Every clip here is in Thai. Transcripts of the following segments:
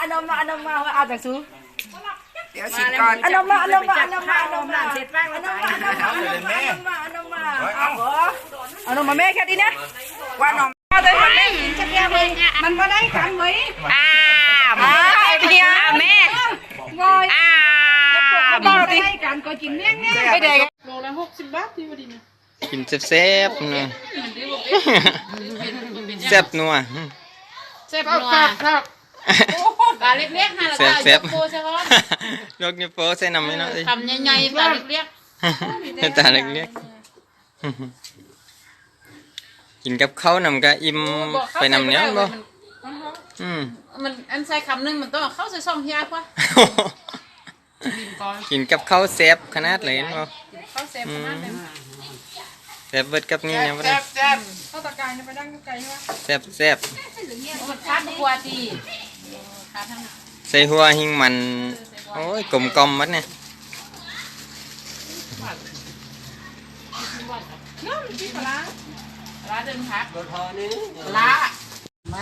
อันนมมาอันนมมาอาจากซูเดี๋ยวสิก่อนอันนมมาอันนมมาอันนมมาอันนมมาเสร็จบ้างแล้วอันนมมาอันนมมาอันนมมาอันนมมาเอาเหรออันนมมาแม่แค่นี้นะว่าน้องเอาเลยมันแม่กินจะแก้มึงมันมาได้กันไหมอ้ามอ่าไอ้เดียอ้าแม่งอยอ้ามบอกเราดิกันก็กินเนี้ยเนี้ยไอ้เด็กสิบบาทที่วันนี้ กินแซ่บๆนะแซ่บนัวเจ็บนัวปลาเล็กๆฮะแล้วแซ่ก็บแซ่บยกโปใช่ไหมยกนิ้วโป้ใส่น้ำไม่น้อยทำใหญ่ๆปลาเล็กตาเล็กๆกินกับข้าวนำก็อิ่มๆไปนำเนี้ยบ่อืมมันอันใส่คำหนึงมันต้องเข้าใส่ช่องเฮียกว่ากินกับข้าวแซ่บขนาดเลยเห็นบ่เข้าเซฟขนาดนั้นแซ่บเบิดกับนี่นะบ่ได้แซ่บเข้าตะการจะไปดังไกลใช่ไหมแซ่บแซ่บมันคาดกว่าดีคาดทั้งใส่หัวหิงมัน โอ้ยกลมกลมๆมัดเนี่ยร้านเดินพักลาม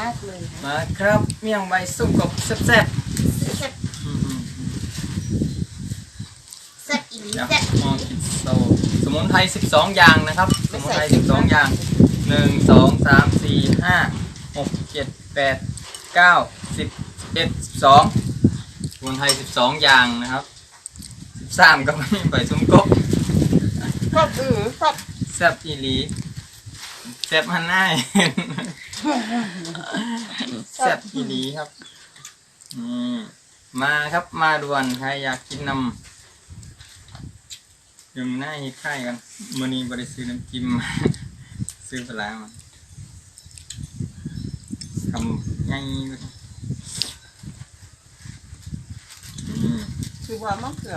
าครับเมี่ยงใบสุกกบแซ่บแซ่บอืมแซ่บอีหลีเดี๋ยวแซ่บมองคิดโซส มุนไพร12 อย่างนะครับ สมุนไพร12 อย่าง 1 2 3 4 5 6 7 8 9 10 11 12สมุนไพร12 อย่างนะครับ13ก็มีใบซุ้มกบชอบอือชอบแซ่บอีหลีแซ่บฮันน่ายแซ่บอีหลีครับนี่มาครับมาด่วนใครอยากกินนำ ยังหน้าฮิตไข่กันมือนี้บริซื้อน้ำจิ้มซื้อปลาร้ามาทำง่ายเลยอืมคือว่ามะเขือ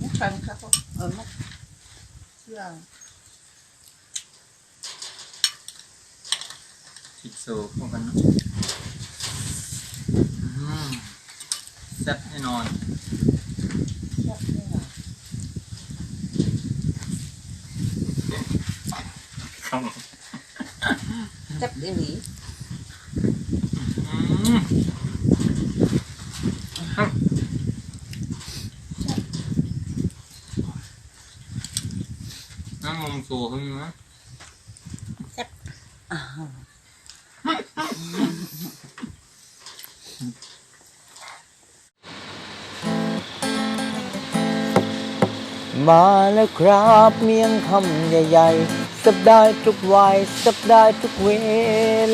มะขันครับเออมะเขือคิดโซ่พวกกันเนอะอืมแซ่บแน่นอน ชอบเนี่ย ครับ แซ่บอีหลีอืมน้ำมันสูขึ้นนะมาแล้วครับเมียงคำใหญ่ๆ สับได้ทุกวัยสับได้ทุกเว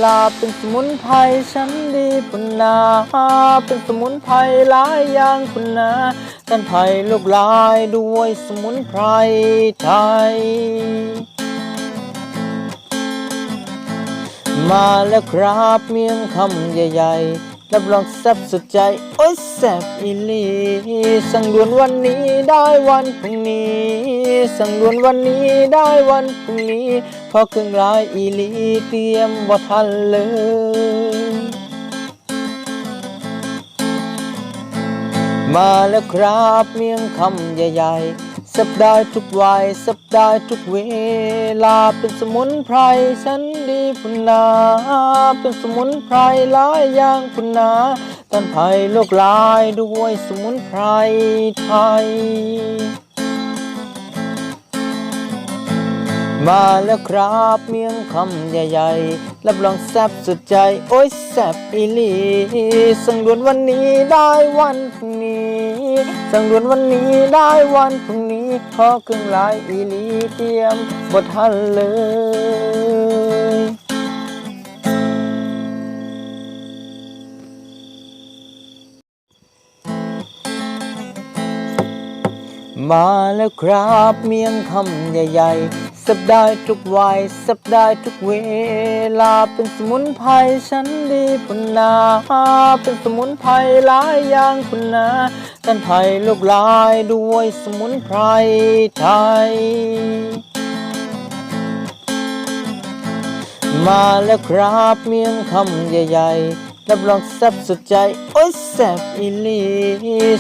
ลาเป็นสมุนไพรชั้นดีคุณนาเป็นสมุนไพรหลายอย่างคุณนาท่านไทยลูกหลายด้วยสมุนไพรไทย มาแล้วครับเมียงคำใหญ่ๆ รับรองแซ่บสุดใจ โอ้ยแซ่บอีหลี สั่งด่วนวันนี้ได้วันพรุ่งนี้ สั่งด่วนวันนี้ได้วันพรุ่งนี้เพอเครื่องรายอีหลีเตรียมบ่ทันเลยมาแล้วครับเมียงคำใหญ่ๆ สับได้ทุกวัยสับได้ทุกเวลาเป็นสมุนไพรฉันดีพุนนา เป็นสมุนไพรหลายอย่างพุนนาต้านภัยโลกลายด้วยสมุนไพรไทย มาแล้วครับเมียงคำใหญ่ๆ รับรองแซ่บสุดใจ โอ้ยแซ่บอีหลีสั่งด่วนวันนี้ได้วันพรุ่งนี้สั่งด่วนวันนี้ได้วันพรุ่งนี้พอเครื่องลายอีหลีเตรียมบททันเลยมาแล้วครับเมียงคำใหญ่ๆ สับได้ทุกวัยสับได้ทุกเวลาเป็นสมุนไพรชั้นดีพุนนาเป็นสมุนไพรหลายอย่างคุณนาท่านไทยลูกหลายด้วยสมุนไพรไทย มาแล้วครับเมียงคำใหญ่ๆ รับรองแซ่บสุดใจ โอ้ยแซ่บอีหลี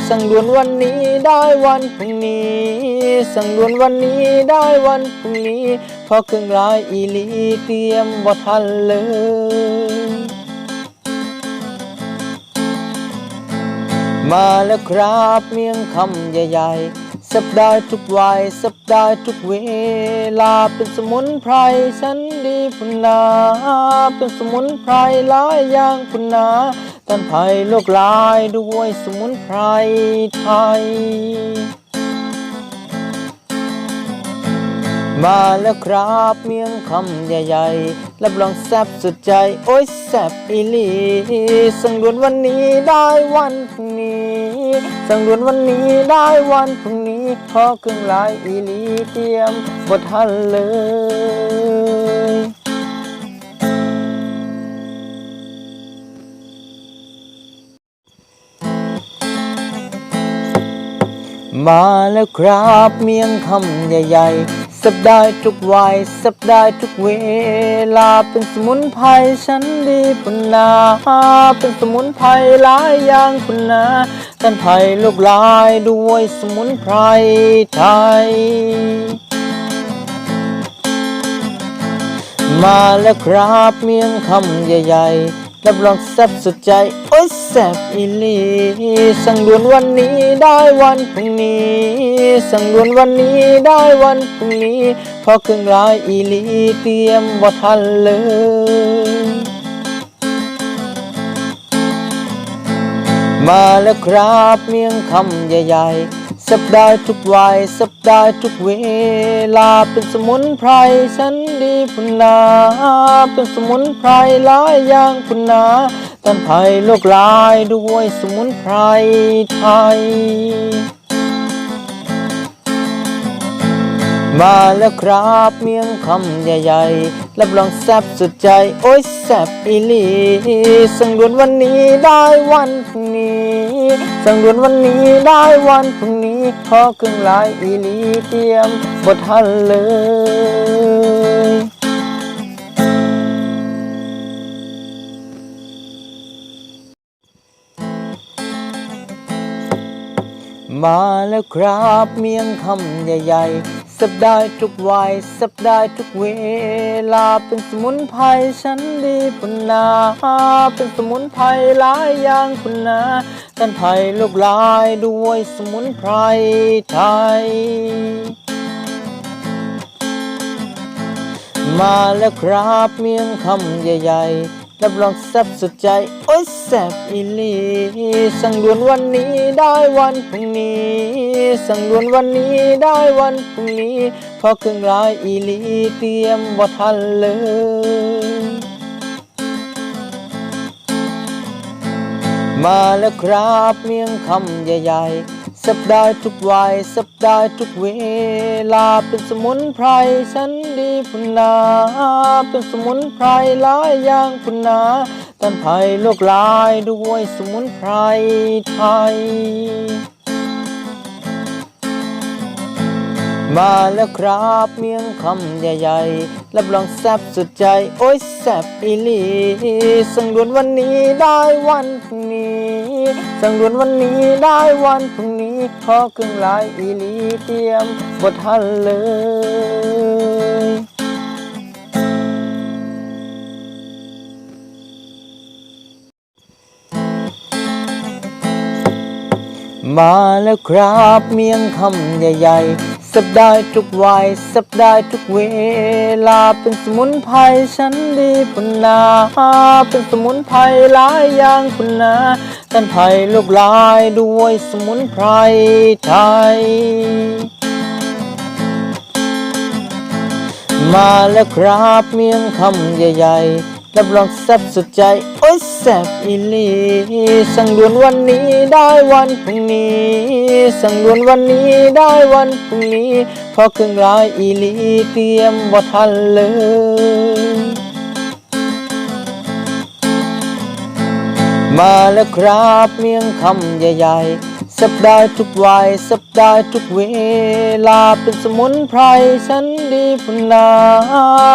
สั่งด่วนวันนี้ได้วันพรุ่งนี้ สั่งด่วนวันนี้ได้วันพรุ่งนี้เพอเครื่องรายอีหลีเตรียมบ่ทันเลยมาแล้วครับเมียงคำใหญ่ๆ สับได้ทุกวัยสับได้ทุกเวลาเป็นสมุนไพรฉันดีพุนนาเป็นสมุนไพรหลายอย่างพุนนาต้านภัยโรคลายด้วยสมุนไพรไทย มาแล้วครับเมียงคำใหญ่ๆ รับรองแซ่บสุดใจ โอ้ยแซ่บอีหลีสั่งด่วนวันนี้ได้วันพรุ่งนี้สั่งด่วนวันนี้ได้วันพรุ่งนี้พอเครื่องรายอีหลีเตรียมบททันเลยมาแล้วครับเมียงคำใหญ่ๆ สับได้ทุกวัยสับได้ทุกเวลาเป็นสมุนไพรฉันดีพุนนาเป็นสมุนไพรหลายอย่างพุนนาต้านภัยโรคลายด้วยสมุนไพรไทย มาแล้วครับเมียงคำใหญ่ๆ รับรองแซ่บสุดใจ โอ้ยแซ่บอีหลี สั่งด่วนวันนี้ได้วันพรุ่งนี้ สั่งด่วนวันนี้ได้วันพรุ่งนี้เพอเครื่องรายอีหลีเตรียมบ่ทันเลยมาแล้วครับเมียงคำใหญ่ๆ สับได้ทุกวัยสับได้ทุกเวลาเป็นสมุนไพรฉันดีพุนนาเป็นสมุนไพรหลายอย่างพุนนาต้านภัยโรคลายด้วยสมุนไพรไทย มาแล้วครับเมียงคำใหญ่ๆรับรองแซ่บสุดใจ โอ้ยแซ่บอีหลี สั่งด่วนวันนี้ได้วันพรุ่งนี้ สั่งด่วนวันนี้ได้วันพรุ่งนี้พอเครื่องรายอีหลีเตรียมบททันเลยมาแล้วครับเมียงคำใหญ่ๆ สับได้ทุกวัยสับได้ทุกเวลาเป็นสมุนไพรฉันดีพุนนาเป็นสมุนไพรหลายอย่างพุนนาต้านภัยโรคลายด้วยสมุนไพรไทย มาแล้วครับเมียงคำใหญ่ๆ รับรองแซ่บสุดใจ โอ้ยแซ่บอีหลี สั่งด่วนวันนี้ได้วันพรุ่งนี้ สั่งด่วนวันนี้ได้วันพรุ่งนี้ พอเครื่องรายอีหลีเตรียมบ่ทันเลยมาแล้วครับเมียงคำใหญ่ๆ สับได้ทุกวัยสับได้ทุกเวลาเป็นสมุนไพรฉันดีพุนนาเป็นสมุนไพรหลายอย่างพุนนาต้านภัยโรคลายด้วยสมุนไพรไทย มาแล้วครับเมียงคำใหญ่ๆรับรองแซ่บสุดใจ โอ้ยแซ่บอีหลีสั่งด่วนวันนี้ได้วันพรุ่งนี้สั่งด่วนวันนี้ได้วันพรุ่งนี้พอเครื่องรายอีหลีเตรียมบททันเลยมาแล้วครับเมียงคำใหญ่ๆ สับได้ทุกวัยสับได้ทุกเวลาเป็นสมุนไพรฉันดีพุนนาเป็นสมุนไพรหลายอย่างพุนนาต้านภัยโรคลายด้วยสมุนไพรไทย มาแล้วครับเมียงคำใหญ่ๆ รับรองแซ่บสุดใจ โอ้ยแซ่บอีหลี สั่งด่วนวันนี้ได้วันพรุ่งนี้ สั่งด่วนวันนี้ได้วันพรุ่งนี้ พอเครื่องรายอีหลีเตรียมบ่ทันเลยมาแล้วครับเมียงคำใหญ่ๆ สับได้ทุกวัยสับได้ทุกเวลาเป็นสมุนไพรฉันดีพุนนา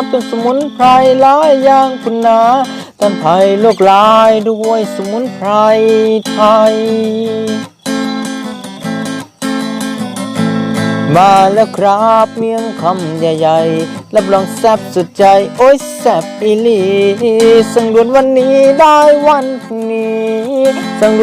เป็นสมุนไพรหลายอย่างพุนนาต้านภัยโรคร้ายด้วยสมุนไพรไทย มาแล้วครับเมียงคำใหญ่ๆรับรองแซ่บสุดใจ โอ้ยแซ่บอีหลี สั่งด่วนวันนี้ได้วันพรุ่งนี้สั่งด่วน